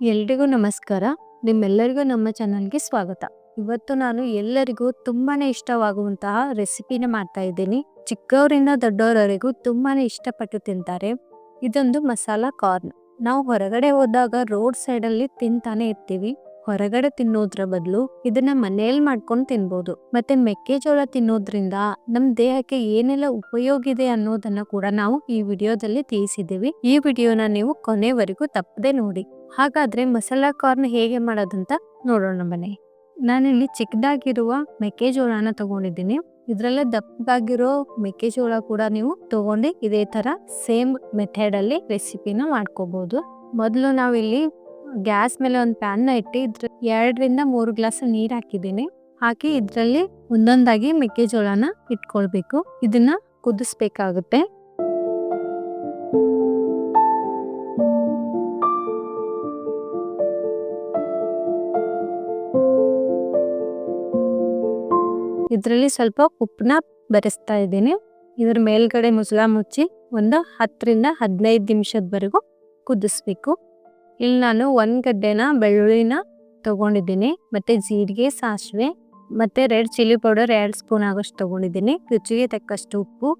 ಎಲ್ರಿಗೂ ನಮಸ್ಕಾರ. ನಿಮ್ಮೆಲ್ಲರಿಗೂ ನಮ್ಮ ಚಾನಲ್ಗೆ ಸ್ವಾಗತ. ಇವತ್ತು ನಾನು ಎಲ್ಲರಿಗೂ ತುಂಬಾನೇ ಇಷ್ಟವಾಗುವಂತಹ ರೆಸಿಪಿನ ಮಾಡ್ತಾ ಇದ್ದೀನಿ. ಚಿಕ್ಕವರಿಂದ ದೊಡ್ಡವರವರೆಗೂ ತುಂಬಾನೇ ಇಷ್ಟಪಟ್ಟು ತಿಂತಾರೆ. ಇದೊಂದು ಮಸಾಲಾ ಕಾರ್ನ್. ನಾವು ಹೊರಗಡೆ ಹೋದಾಗ ರೋಡ್ ಸೈಡಲ್ಲಿ ತಿಂತಾನೆ ಇರ್ತೀವಿ. ಹೊರಗಡೆ ತಿನ್ನೋದ್ರ ಬದಲು ಇದನ್ನ ಮನೆಯಲ್ಲಿ ಮಾಡ್ಕೊಂಡು ತಿನ್ಬೋದು. ಮತ್ತೆ ಮೆಕ್ಕೆಜೋಳ ತಿನ್ನೋದ್ರಿಂದ ನಮ್ ದೇಹಕ್ಕೆ ಏನೆಲ್ಲ ಉಪಯೋಗ ಇದೆ ಅನ್ನೋದನ್ನ ಕೂಡ ನಾವು ಈ ವಿಡಿಯೋದಲ್ಲಿ ತಿಳಿಸಿದ್ದೀವಿ. ಈ ವಿಡಿಯೋನ ನೀವು ಕೊನೆವರೆಗೂ ತಪ್ಪದೆ ನೋಡಿ. ಹಾಗಾದ್ರೆ ಮಸಾಲಾ ಕಾರ್ನ್ ಹೇಗೆ ಮಾಡೋದಂತ ನೋಡೋಣ ಬನ್ನಿ. ನಾನಿಲ್ಲಿ ಚಿಕ್ಕದಾಗಿರುವ ಮೆಕ್ಕೆಜೋಳನ ತಗೊಂಡಿದ್ದೀನಿ. ಇದ್ರಲ್ಲೇ ದಪ್ಪದಾಗಿರೋ ಮೆಕ್ಕೆಜೋಳ ಕೂಡ ನೀವು ತಗೊಂಡು ಇದೇ ತರ ಸೇಮ್ ಮೆಥಡ್ ಅಲ್ಲಿ ರೆಸಿಪಿನ ಮಾಡ್ಕೋಬಹುದು ಮೊದಲು ನಾವಿಲ್ಲಿ ಗ್ಯಾಸ್ ಮೇಲೆ ಒಂದು ಪ್ಯಾನ್ನ ಇಟ್ಟು ಇದ್ರ ಎರಡರಿಂದ ಮೂರು ಗ್ಲಾಸ್ ನೀರು ಹಾಕಿದ್ದೀನಿ. ಹಾಕಿ ಇದರಲ್ಲಿ ಒಂದೊಂದಾಗಿ ಮೆಕ್ಕೆಜೋಳನ ಇಟ್ಕೊಳ್ಬೇಕು. ಇದನ್ನ ಕುದಿಸ್ಬೇಕಾಗುತ್ತೆ. ಇದರಲ್ಲಿ ಸ್ವಲ್ಪ ಉಪ್ಪನ್ನ ಬೆರೆಸ್ತಾ ಇದ್ದೀನಿ. ಇದ್ರ ಮೇಲ್ಗಡೆ ಮುಸುಳ ಮುಚ್ಚಿ ಒಂದು ಹತ್ತರಿಂದ ಹದಿನೈದು ನಿಮಿಷದವರೆಗೂ ಕುದಿಸ್ಬೇಕು. ಇಲ್ಲಿ ನಾನು ಒಂದು ಗಡ್ಡೆನ ಬೆಳ್ಳುಳ್ಳಿನ ತಗೊಂಡಿದ್ದೀನಿ, ಮತ್ತೆ ಜೀರಿಗೆ, ಸಾಸಿವೆ, ಮತ್ತೆ ರೆಡ್ ಚಿಲ್ಲಿ ಪೌಡರ್ ಎರಡು ಸ್ಪೂನ್ ಆಗೋಷ್ಟು ತಗೊಂಡಿದ್ದೀನಿ, ರುಚಿಗೆ ತಕ್ಕಷ್ಟು ಉಪ್ಪು,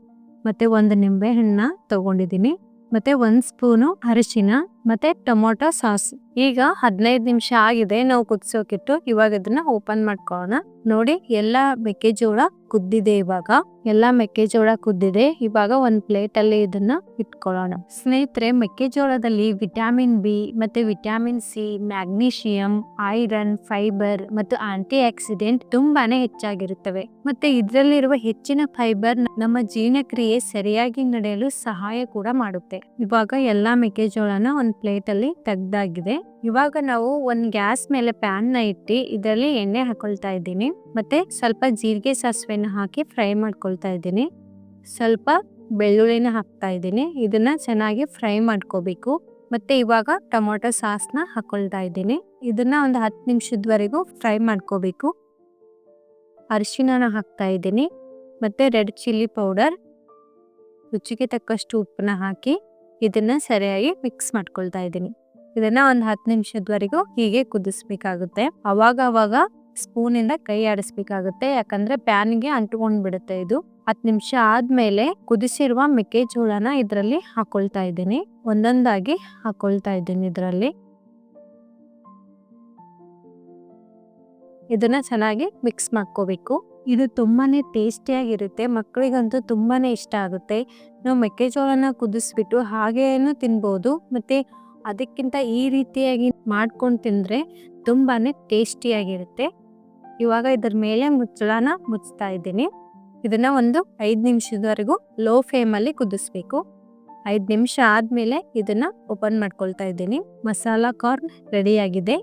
ಮತ್ತೆ ಒಂದು ನಿಂಬೆ ಹಣ್ಣ ತಗೊಂಡಿದ್ದೀನಿ, ಮತ್ತೆ ಒಂದ್ ಸ್ಪೂನು ಅರಿಶಿನ. ಮತ್ತೆ ಟೊಮೊಟೊ ಸಾಸ್. ಈಗ ಹದಿನೈದು ನಿಮಿಷ ಆಗಿದೆ, ನಾವು ಕುದಿಸೋಕಿಟ್ಟು ಇವಾಗ ಇದನ್ನ ಓಪನ್ ಮಾಡ್ಕೊಳ್ಳೋಣ ನೋಡಿ, ಎಲ್ಲಾ ಮೆಕ್ಕೆಜೋಳ ಕುದ್ದಿದೆ ಇವಾಗ. ಎಲ್ಲಾ ಮೆಕ್ಕೆಜೋಳ ಕುದ್ದಿದೆ. ಇವಾಗ ಒಂದ್ ಪ್ಲೇಟ್ ಅಲ್ಲಿ ಇದನ್ನ ಇಟ್ಕೊಳ್ಳೋಣ. ಸ್ನೇಹಿತರೆ, ಮೆಕ್ಕೆಜೋಳದಲ್ಲಿ ವಿಟಮಿನ್ ಬಿ ಮತ್ತೆ vitamin C, magnesium, iron, fibre ಮತ್ತು ಆಂಟಿ ಆಕ್ಸಿಡೆಂಟ್ ತುಂಬಾನೇ ಹೆಚ್ಚಾಗಿರುತ್ತವೆ. ಮತ್ತೆ ಇದರಲ್ಲಿರುವ ಹೆಚ್ಚಿನ ಫೈಬರ್ ನಮ್ಮ ಜೀರ್ಣಕ್ರಿಯೆ ಸರಿಯಾಗಿ ನಡೆಯಲು ಸಹಾಯ ಕೂಡ ಮಾಡುತ್ತೆ. ಇವಾಗ ಎಲ್ಲಾ ಮೆಕ್ಕೆಜೋಳನ ಒಂದ್ ಪ್ಲೇಟ್ ಅಲ್ಲಿ ತೆಗ್ದಾಗಿದೆ. ಇವಾಗ ನಾವು ಒಂದ್ ಗ್ಯಾಸ್ ಮೇಲೆ ಪ್ಯಾನ್ನ ಇಟ್ಟು ಇದರಲ್ಲಿ ಎಣ್ಣೆ ಹಾಕೊಳ್ತಾ ಇದ್ದೀನಿ. ಮತ್ತೆ ಸ್ವಲ್ಪ ಜೀರಿಗೆ ಸಾಸಿವೆನ ಹಾಕಿ ಫ್ರೈ ಮಾಡ್ಕೊಳ್ತಾ ಇದ್ದೀನಿ. ಸ್ವಲ್ಪ ಬೆಳ್ಳುಳ್ಳಿನ ಹಾಕ್ತಾ ಇದ್ದೀನಿ. ಇದನ್ನ ಚೆನ್ನಾಗಿ ಫ್ರೈ ಮಾಡ್ಕೋಬೇಕು. ಮತ್ತೆ ಇವಾಗ ಟೊಮೊಟೊ ಸಾಸ್ನ ಹಾಕೊಳ್ತಾ ಇದ್ದೀನಿ. ಇದನ್ನ ಒಂದು ಹತ್ತು ನಿಮಿಷದವರೆಗೂ ಫ್ರೈ ಮಾಡ್ಕೋಬೇಕು. ಅರಿಶಿನ ಹಾಕ್ತಾ ಇದ್ದೀನಿ. ಮತ್ತೆ ರೆಡ್ ಚಿಲ್ಲಿ ಪೌಡರ್. ರುಚಿಗೆ ತಕ್ಕಷ್ಟು ಉಪ್ಪನ್ನ ಹಾಕಿ ಇದನ್ನ ಸರಿಯಾಗಿ ಮಿಕ್ಸ್ ಮಾಡ್ಕೊಳ್ತಾ ಇದ್ದೀನಿ. ಇದನ್ನ ಒಂದ್ ಹತ್ತು ನಿಮಿಷದವರೆಗೂ ಹೀಗೆ ಕುದಿಸ್ಬೇಕಾಗುತ್ತೆ. ಅವಾಗ ಅವಾಗ ಸ್ಪೂನ್ ಇಂದ ಕೈ ಆಡಿಸ್ಬೇಕಾಗುತ್ತೆ. ಯಾಕಂದ್ರೆ ಪ್ಯಾನ್ಗೆ ಅಂಟ್ಕೊಂಡ್ ಬಿಡುತ್ತೆ ಇದು. ಹತ್ತು ನಿಮಿಷ ಆದ್ಮೇಲೆ ಕುದಿಸಿರುವ ಮೆಕ್ಕೆಜೋಳನ ಇದರಲ್ಲಿ ಹಾಕೊಳ್ತಾ ಇದ್ದೀನಿ. ಒಂದೊಂದಾಗಿ ಹಾಕೊಳ್ತಾ ಇದ್ದೀನಿ ಇದರಲ್ಲಿ. ಇದನ್ನ ಚೆನ್ನಾಗಿ ಮಿಕ್ಸ್ ಮಾಡ್ಕೋಬೇಕು. ಇದು ತುಂಬಾ ಟೇಸ್ಟಿಯಾಗಿರುತ್ತೆ ಮಕ್ಕಳಿಗಂತೂ ತುಂಬಾ ಇಷ್ಟ ಆಗುತ್ತೆ. ನಾವು ಮೆಕ್ಕೆಜೋಳನ ಕುದಿಸ್ಬಿಟ್ಟು ಹಾಗೇನು ತಿನ್ಬೋದು, ಮತ್ತೆ ಅದಕ್ಕಿಂತ ಈ ರೀತಿಯಾಗಿ ಮಾಡ್ಕೊಂಡು ತಿಂದರೆ ತುಂಬಾ ಟೇಸ್ಟಿಯಾಗಿರುತ್ತೆ. ಇವಾಗ ಇದ್ರ ಮೇಲೆ ಮುಚ್ಚಳನ ಮುಚ್ತಾ ಇದ್ದೀನಿ. ಇದನ್ನ ಒಂದು ಐದು ನಿಮಿಷದವರೆಗೂ ಲೋ ಫ್ಲೇಮಲ್ಲಿ ಕುದಿಸ್ಬೇಕು. ಐದು ನಿಮಿಷ ಆದಮೇಲೆ ಇದನ್ನು ಓಪನ್ ಮಾಡ್ಕೊಳ್ತಾ ಇದ್ದೀನಿ. ಮಸಾಲಾ ಕಾರ್ನ್ ರೆಡಿ ಆಗಿದೆ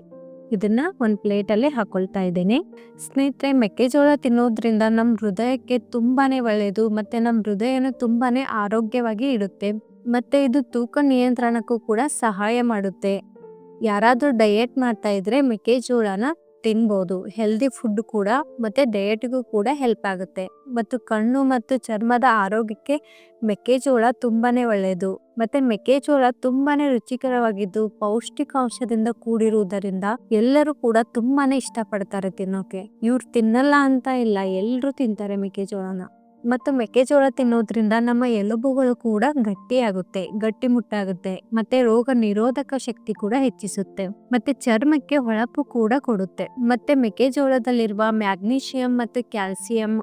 ಇದನ್ನ ಒಂದು ಪ್ಲೇಟಲ್ಲಿ ಹಾಕೊಳ್ತಾ ಇದ್ದೀನಿ. ಸ್ನೇಹಿತರೆ, ಮೆಕ್ಕೆಜೋಳ ತಿನ್ನೋದ್ರಿಂದ ನಮ್ಮ ಹೃದಯಕ್ಕೆ ತುಂಬಾನೇ ಒಳ್ಳೆಯದು ಮತ್ತೆ ನಮ್ಮ ಹೃದಯನ ತುಂಬಾನೇ ಆರೋಗ್ಯವಾಗಿ ಇಡುತ್ತೆ ಮತ್ತೆ ಇದು ತೂಕ ನಿಯಂತ್ರಣಕ್ಕೂ ಕೂಡ ಸಹಾಯ ಮಾಡುತ್ತೆ. ಯಾರಾದರೂ ಡಯೆಟ್ ಮಾಡ್ತಾ ಇದ್ರೆ ಮೆಕ್ಕೆಜೋಳನ ತಿನ್ಬೋದು. ಹೆಲ್ದಿ ಫುಡ್ ಕೂಡ ಮತ್ತೆ ಡಯಟ್ಗೂ ಕೂಡ ಹೆಲ್ಪ್ ಆಗುತ್ತೆ. ಮತ್ತು ಕಣ್ಣು ಮತ್ತು ಚರ್ಮದ ಆರೋಗ್ಯಕ್ಕೆ ಮೆಕ್ಕೆಜೋಳ ತುಂಬಾನೇ ಒಳ್ಳೆಯದು ಮತ್ತೆ ಮೆಕ್ಕೆಜೋಳ ತುಂಬಾನೇ ರುಚಿಕರವಾಗಿದ್ದು, ಪೌಷ್ಟಿಕಾಂಶದಿಂದ ಕೂಡಿರುವುದರಿಂದ ಎಲ್ಲರೂ ಕೂಡ ತುಂಬಾನೇ ಇಷ್ಟಪಡ್ತಾರೆ ತಿನ್ನೋಕೆ. ಇವ್ರು ತಿನ್ನಲ್ಲ ಅಂತ ಇಲ್ಲ ಎಲ್ಲರೂ ತಿಂತಾರೆ ಮೆಕ್ಕೆಜೋಳನ. ಮತ್ತು ಮೆಕ್ಕೆಜೋಳ ತಿನ್ನೋದ್ರಿಂದ ನಮ್ಮ ಎಲುಬುಗಳು ಕೂಡ ಗಟ್ಟಿಯಾಗುತ್ತೆ, ಗಟ್ಟಿ ಮುಟ್ಟಾಗುತ್ತೆ, ಮತ್ತೆ ರೋಗ ನಿರೋಧಕ ಶಕ್ತಿ ಕೂಡ ಹೆಚ್ಚಿಸುತ್ತೆ, ಮತ್ತೆ ಚರ್ಮಕ್ಕೆ ಹೊಳಪು ಕೂಡ ಕೊಡುತ್ತೆ, ಮತ್ತೆ ಮೆಕ್ಕೆಜೋಳದಲ್ಲಿರುವ ಮ್ಯಾಗ್ನೀಷಿಯಂ ಮತ್ತು ಕ್ಯಾಲ್ಸಿಯಂ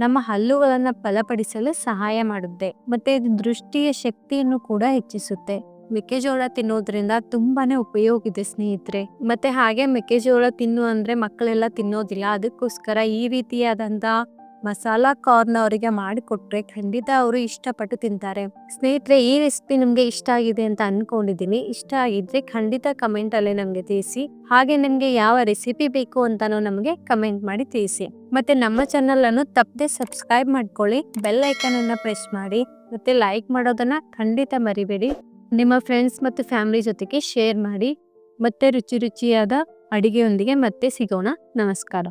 ನಮ್ಮ ಹಲ್ಲುಗಳನ್ನ ಬಲಪಡಿಸಲು ಸಹಾಯ ಮಾಡುತ್ತೆ, ಮತ್ತೆ ದೃಷ್ಟಿಯ ಶಕ್ತಿಯನ್ನು ಕೂಡ ಹೆಚ್ಚಿಸುತ್ತೆ. ಮೆಕ್ಕೆಜೋಳ ತಿನ್ನೋದ್ರಿಂದ ತುಂಬಾನೇ ಉಪಯೋಗ ಇದೆ ಸ್ನೇಹಿತರೆ, ಮತ್ತೆ ಹಾಗೆ ಮೆಕ್ಕೆಜೋಳ ತಿನ್ನು ಅಂದ್ರೆ ಮಕ್ಕಳೆಲ್ಲ ತಿನ್ನೋದಿಲ್ಲ, ಅದಕ್ಕೋಸ್ಕರ ಈ ರೀತಿಯಾದಂತ ಮಸಾಲಾ ಕಾರ್ನ್ ಅವರಿಗೆ ಮಾಡಿಕೊಟ್ರೆ ಖಂಡಿತ ಅವರು ಇಷ್ಟಪಟ್ಟು ತಿಂತಾರೆ. ಸ್ನೇಹಿತರೆ, ಈ ರೆಸಿಪಿ ನಿಮ್ಗೆ ಇಷ್ಟ ಆಗಿದೆ ಅಂತ ಅನ್ಕೊಂಡಿದ್ದೀನಿ. ಇಷ್ಟ ಆಗಿದ್ರೆ ಖಂಡಿತ ಕಮೆಂಟ್ ಅಲ್ಲಿ ನಮ್ಗೆ ತಿಳಿಸಿ. ಹಾಗೆ ನಿಮ್ಗೆ ಯಾವ ರೆಸಿಪಿ ಬೇಕು ಅಂತಾನು ನಮ್ಗೆ ಕಮೆಂಟ್ ಮಾಡಿ ತಿಳಿಸಿ. ಮತ್ತೆ ನಮ್ಮ ಚಾನಲ್ ಅನ್ನು ತಪ್ಪದೆ ಸಬ್ಸ್ಕ್ರೈಬ್ ಮಾಡ್ಕೊಳ್ಳಿ. ಬೆಲ್ ಐಕನ್ ಅನ್ನ ಪ್ರೆಸ್ ಮಾಡಿ. ಮತ್ತೆ ಲೈಕ್ ಮಾಡೋದನ್ನ ಖಂಡಿತ ಮರಿಬೇಡಿ. ನಿಮ್ಮ ಫ್ರೆಂಡ್ಸ್ ಮತ್ತು ಫ್ಯಾಮಿಲಿ ಜೊತೆಗೆ ಶೇರ್ ಮಾಡಿ. ಮತ್ತೆ ರುಚಿ ರುಚಿಯಾದ ಅಡಿಗೆಯೊಂದಿಗೆ ಮತ್ತೆ ಸಿಗೋಣ. ನಮಸ್ಕಾರ.